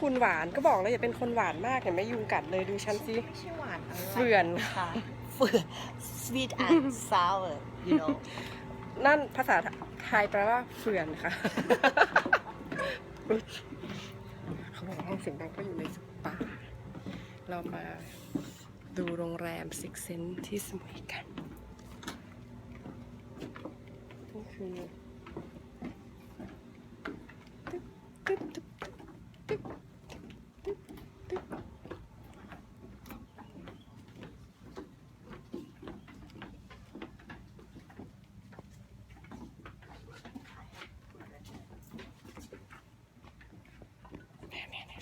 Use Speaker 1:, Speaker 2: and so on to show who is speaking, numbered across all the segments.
Speaker 1: คุณหวานก็บอกแล้วอย่าเป็นคนหวานมากเห็นไหมยุงกัดเลยดูฉันสิ
Speaker 2: ไม่ใช่หวานอะไร
Speaker 1: เฟื่อน
Speaker 2: ค่ะเฟื่อน sweet and sour you know
Speaker 1: นั่นภาษาไทยแปลว่าเฟื่อนค่ะเขาบอกว่าห้องเสียงดังก็อยู่ในสปาเรามาดูโรงแรมซิกเซนที่สมุยกันนี่คือตึ๊บตึ๊บตึ๊บตึ๊บตึ๊บตึ๊บตึ๊บเนี่ยเนี่ยเนี่ย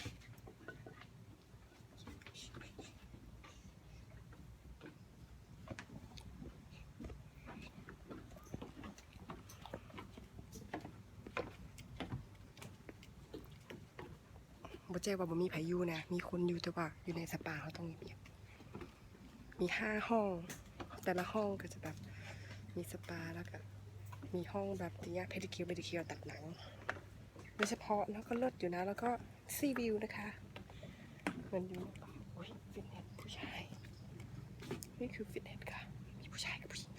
Speaker 1: บ่แจ้งว่าบ่มีพายุนะ มีคนอยู่แต่ว่าอยู่ในสปาเขาต้องเงียบมีห้าห้อง แต่ละห้องก็จะแบบมีสปาแล้วก็มีห้องแบบเนี้ยเพดิคิวเพดิคิวตัดหนังโดยเฉพาะแล้วก็เลิศอยู่นะ แล้วก็ซีวิวนะคะเหมือนอยู่โอ้ยฟิตเนสผู้ชาย นี่คือฟิตเนสค่ะมีผู้ชายกับผู้หญิง